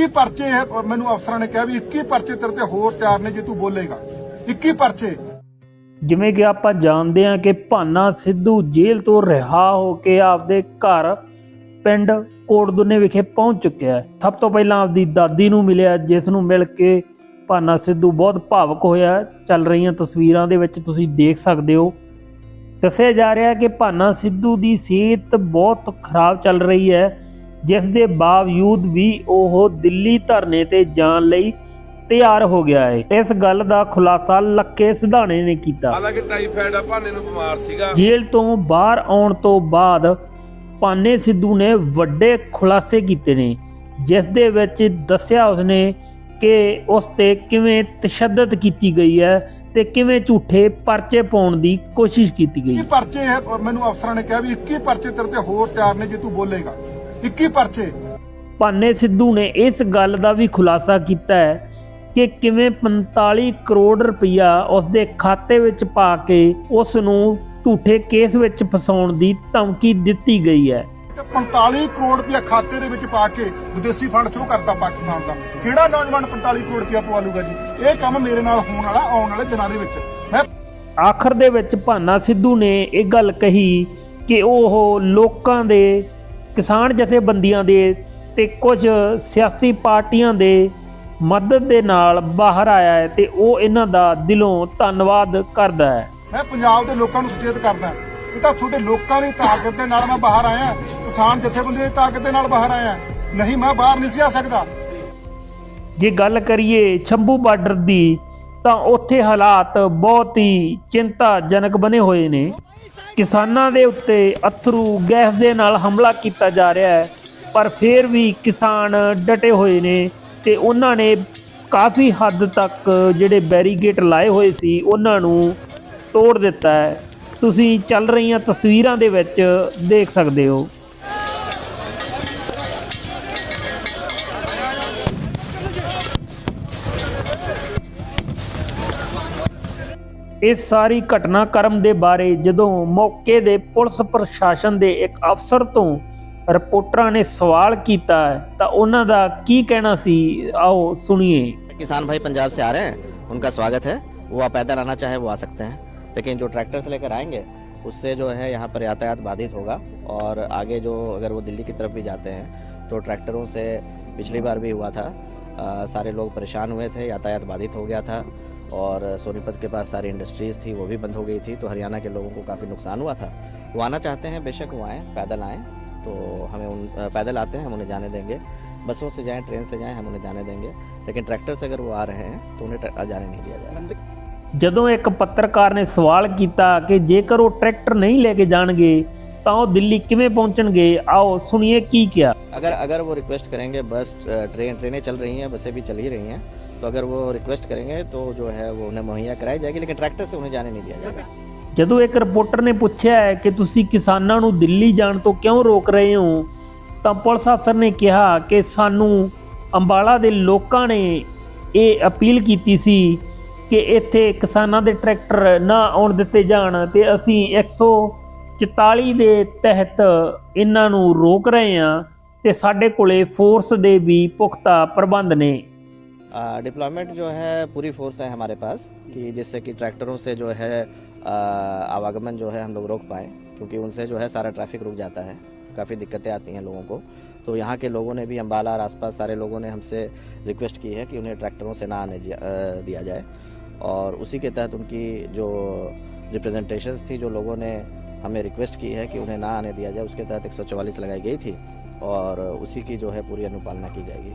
21 ਪਰਚੇ ਹੈ ਮੈਨੂੰ ਅਫਸਰਾਂ ਨੇ ਕਿਹਾ ਵੀ 21 ਪਰਚੇ ਤੇਰੇ ਤੇ ਹੋਰ ਤਿਆਰ ਨੇ ਜੇ ਤੂੰ ਬੋਲੇਗਾ। 21 ਪਰਚੇ। ਜਿਵੇਂ ਕਿ ਆਪਾਂ ਜਾਣਦੇ ਹਾਂ ਕਿ ਭਾਨਾ ਸਿੱਧੂ ਜੇਲ੍ਹ ਤੋਂ ਰਿਹਾ ਹੋ ਕੇ ਆਪਦੇ ਘਰ ਪਿੰਡ ਕੋਟਦੁਨੇ ਵਿਖੇ ਪਹੁੰਚ ਚੁੱਕਿਆ ਹੈ। ਸਭ ਤੋਂ ਪਹਿਲਾਂ ਆਪਦੀ ਦਾਦੀ ਨੂੰ ਮਿਲਿਆ, ਜਿਸ ਨੂੰ ਮਿਲ ਕੇ ਭਾਨਾ ਸਿੱਧੂ ਬਹੁਤ ਭਾਵਕ ਹੋਇਆ ਚੱਲ ਰਹੀਆਂ ਤਸਵੀਰਾਂ ਦੇ ਵਿੱਚ ਤੁਸੀਂ ਦੇਖ ਸਕਦੇ ਹੋ। ਦੱਸਿਆ ਜਾ ਰਿਹਾ ਹੈ ਕਿ ਭਾਨਾ ਸਿੱਧੂ ਦੀ ਸਿਹਤ ਬਹੁਤ ਖਰਾਬ ਚੱਲ ਰਹੀ ਹੈ। ਜਿਸ ਦੇ ਬਾਵਜੂਦ ਵੀ ਉਹ ਦਿੱਲੀ ਧਰਨੇ ਤੇ ਜਾਣ ਲਈ ਤਿਆਰ ਹੋ ਗਿਆ ਹੈ। ਇਸ ਗੱਲ ਦਾ ਖੁਲਾਸਾ ਲੱਕੇ ਸਿਧਾਣੇ ਨੇ ਕੀਤਾ। ਹਾਲਾਂਕਿ ਟਾਈਫਾਇਡ ਆ ਭਾਨੇ ਨੂੰ ਬਿਮਾਰ ਸੀਗਾ। ਜੇਲ੍ਹ ਤੋਂ ਬਾਹਰ ਆਉਣ ਤੋਂ ਬਾਅਦ ਪਾਨੇ ਸਿੱਧੂ ਨੇ ਵੱਡੇ ਖੁਲਾਸੇ ਕੀਤੇ ਨੇ ਜਿਸ ਦੇ ਵਿੱਚ ਦੱਸਿਆ ਉਸਨੇ ਕਿ ਉਸ ਤੇ ਕਿਵੇਂ ਤਸ਼ੱਦਦ ਕੀਤੀ ਗਈ ਹੈ ਤੇ ਕਿਵੇਂ ਝੂਠੇ ਪਰਚੇ ਪਾਉਣ ਦੀ ਕੋਸ਼ਿਸ਼ ਕੀਤੀ ਗਈ। 21 ਪਰਚੇ ਹੈ ਮੈਨੂੰ ਅਫਸਰਾਂ ਨੇ ਕਿਹਾ ਵੀ 21 ਪਰਚੇ ਤੇਰੇ ਤੇ ਹੋਰ ਤਿਆਰ ਨੇ ਜੇ ਤੂੰ ਬੋਲੇਗਾ। 21 ਪਰਚੇ। ਪਾਨੇ ਸਿੱਧੂ ਨੇ ਇਸ ਗੱਲ ਦਾ ਵੀ ਖੁਲਾਸਾ ਕੀਤਾ ਹੈ ਕਿ ਕਿਵੇਂ 45 ਕਰੋੜ ਰੁਪਇਆ ਉਸ ਦੇ ਖਾਤੇ ਵਿੱਚ ਪਾ ਕੇ ਉਸ ਨੂੰ ਝੂਠੇ ਕੇਸ ਵਿੱਚ ਫਸਾਉਣ ਦੀ ਧਮਕੀ ਦਿੱਤੀ ਗਈ ਹੈ। ਤੇ 45 ਕਰੋੜ ਰੁਪਇਆ ਖਾਤੇ ਦੇ ਵਿੱਚ ਪਾ ਕੇ ਵਿਦੇਸ਼ੀ ਫੰਡ ਸ਼ੁਰੂ ਕਰਤਾ ਪਾਕਿਸਤਾਨ ਦਾ। ਕਿਹੜਾ ਨੌਜਵਾਨ 45 ਕਰੋੜ ਰੁਪਇਆ ਪਵਾ ਲੂਗਾ ਜੀ? ਇਹ ਕੰਮ ਮੇਰੇ ਨਾਲ ਹੋਣ ਵਾਲਾ ਆਉਣ ਵਾਲੇ ਦਿਨਾਂ ਦੇ ਵਿੱਚ। ਮੈਂ ਆਖਰ ਦੇ ਵਿੱਚ ਭਾਨਾ ਸਿੱਧੂ ਨੇ ਇਹ ਗੱਲ ਕਹੀ ਕਿ ਉਹ ਲੋਕਾਂ ਦੇ ਕਿਸਾਨ ਜਥੇਬੰਦੀਆਂ ਦੇ ਤੇ ਕੁਝ ਸਿਆਸੀ ਪਾਰਟੀਆਂ ਦੇ ਮਦਦ ਦੇ ਨਾਲ ਬਾਹਰ ਆਇਆ ਹੈ ਤੇ ਉਹ ਇਹਨਾਂ ਦਾ ਦਿਲੋਂ ਧੰਨਵਾਦ ਕਰਦਾ ਹੈ। ਮੈਂ ਪੰਜਾਬ ਦੇ ਲੋਕਾਂ ਨੂੰ ਸੁਚੇਤ ਕਰਦਾ ਤਾਂ ਤੁਹਾਡੇ ਲੋਕਾਂ ਦੀ ਤਾਕਤ ਦੇ ਨਾਲ ਮੈਂ ਬਾਹਰ ਆਇਆ ਕਿਸਾਨ ਜਥੇਬੰਦੀ ਦੀ ਤਾਕਤ ਦੇ ਨਾਲ ਬਾਹਰ ਆਇਆ ਨਹੀਂ ਮੈਂ ਬਾਹਰ ਨਹੀਂ ਸੀ ਆ ਸਕਦਾ। ਜੇ ਗੱਲ ਕਰੀਏ ਛੰਭੂ ਬਾਰਡਰ ਦੀ ਤਾਂ ਉੱਥੇ ਹਾਲਾਤ ਬਹੁਤ ਹੀ ਚਿੰਤਾਜਨਕ ਬਣੇ ਹੋਏ ਨੇ। ਕਿਸਾਨਾਂ ਦੇ ਉੱਤੇ ਅਥਰੂ ਗੈਸ ਦੇ ਨਾਲ ਹਮਲਾ ਕੀਤਾ ਜਾ ਰਿਹਾ ਹੈ, ਪਰ ਫਿਰ ਵੀ ਕਿਸਾਨ ਡਟੇ ਹੋਏ ਨੇ ਤੇ ਉਹਨਾਂ ਨੇ ਕਾਫੀ ਹੱਦ ਤੱਕ ਜਿਹੜੇ ਬੈਰੀਗੇਟ ਲਾਏ ਹੋਏ ਸੀ, ਉਹਨਾਂ ਨੂੰ ਤੋੜ ਦਿੱਤਾ ਹੈ। ਤੁਸੀਂ ਚੱਲ ਰਹੀਆਂ ਤਸਵੀਰਾਂ ਦੇ ਵਿੱਚ ਦੇਖ ਸਕਦੇ ਹੋ। ਇਸ ਸਾਰੀ ਘਟਨਾਕ੍ਰਮ ਦੇ ਬਾਰੇ ਜਦੋਂ ਮੌਕੇ ਦੇ ਪੁਲਿਸ ਪ੍ਰਸ਼ਾਸਨ ਦੇ ਇੱਕ ਅਫਸਰ ਤੋਂ ਰਿਪੋਰਟਰਾਂ ਨੇ ਸਵਾਲ ਕੀਤਾ ਤਾਂ ਉਹਨਾਂ ਦਾ ਕੀ ਕਹਿਣਾ ਸੀ ਆਓ ਸੁਣੀਏ किसान भाई पंजाब से आ रहे हैं उनका स्वागत है वो आप पैदल आना चाहे वो आ सकते हैं लेकिन जो ट्रैक्टर से लेकर आएंगे उससे जो है यहाँ पर यातायात बाधित होगा और आगे जो अगर वो दिल्ली की तरफ भी जाते हैं तो ट्रैक्टरों से पिछली बार भी हुआ था आ, सारे लोग परेशान हुए थे यातायात बाधित हो गया था और सोनीपत के पास सारी इंडस्ट्रीज़ थी वो भी बंद हो गई थी तो हरियाणा के लोगों को काफ़ी नुकसान हुआ था वो आना चाहते हैं बेशक वो आएँ पैदल आएँ तो हमें उन अ, पैदल आते हैं हम उन्हें जाने देंगे बसों से जाएं ट्रेन से जाएं हम उन्हें जाने देंगे लेकिन ट्रैक्टर से अगर वो आ रहे हैं तो उन्हें ट्र- जाने नहीं दिया जाएगा ਜਦੋਂ ਇੱਕ ਪੱਤਰਕਾਰ ਨੇ ਸਵਾਲ ਕੀਤਾ ਕਿ ਜੇਕਰ ਉਹ ਟਰੈਕਟਰ ਨਹੀਂ ਲੈ ਕੇ ਜਾਣਗੇ ਤਾਂ ਉਹ ਦਿੱਲੀ ਕਿਵੇਂ ਪਹੁੰਚਣਗੇ ਆਓ ਸੁਣੀਏ ਕੀ ਕਿਹਾ अगर अगर वो रिक्वेस्ट करेंगे बस अ, ट्रेन ट्रेनें चल रही हैं बसें भी चल ही रही हैं तो अगर वो रिक्वेस्ट करेंगे तो जो है वो उन्हें मुहैया कराई जाएगी लेकिन ट्रैक्टर से उन्हें जाने नहीं दिया जाएगा ਜਦੋਂ ਇੱਕ ਰਿਪੋਰਟਰ ਨੇ ਪੁੱਛਿਆ ਹੈ ਕਿ ਤੁਸੀਂ ਕਿਸਾਨਾਂ ਨੂੰ ਦਿੱਲੀ ਜਾਣ ਤੋਂ ਕਿਉਂ ਰੋਕ ਰਹੇ ਹੋ ਤਾਂ ਪੁਲਿਸ ਅਫਸਰ ਨੇ ਕਿਹਾ ਕਿ ਸਾਨੂੰ ਅੰਬਾਲਾ ਦੇ ਲੋਕਾਂ ਨੇ ਇਹ ਅਪੀਲ ਕੀਤੀ ਸੀ ਕਿ ਇੱਥੇ ਕਿਸਾਨਾਂ ਦੇ ਟਰੈਕਟਰ ਨਾ ਆਉਣ ਦਿੱਤੇ ਜਾਣ ਤੇ ਅਸੀਂ 144 ਦੇ ਤਹਿਤ ਇਹਨਾਂ ਨੂੰ ਰੋਕ ਰਹੇ ਹਾਂ ਤੇ ਸਾਡੇ ਕੋਲੇ ਫੋਰਸ ਦੇ ਵੀ ਪੁਖਤਾ ਪ੍ਰਬੰਧ ਨੇ डिप्लॉयमेंट जो है, पूरी फोर्स है हमारे पास कि जिससे कि ट्रैक्टरों से जो है आवागमन जो है हम लोग रोक पाएँ, क्योंकि उनसे जो है सारा ट्रैफ़िक रुक जाता है। काफ़ी दिक्कतें आती हैं लोगों को। तो यहाँ के लोगों ने भी अम्बाला और आसपास सारे लोगों ने हमसे रिक्वेस्ट की है कि उन्हें ट्रैक्टरों से ना आने दिया- जाए। और उसी के तहत उनकी जो रिप्रेजेंटेशंस थी, जो लोगों ने हमें रिक्वेस्ट की है कि उन्हें ना आने दिया जाए, उसके तहत 144 लगाई गई थी और उसी की जो है पूरी अनुपालना की जाएगी।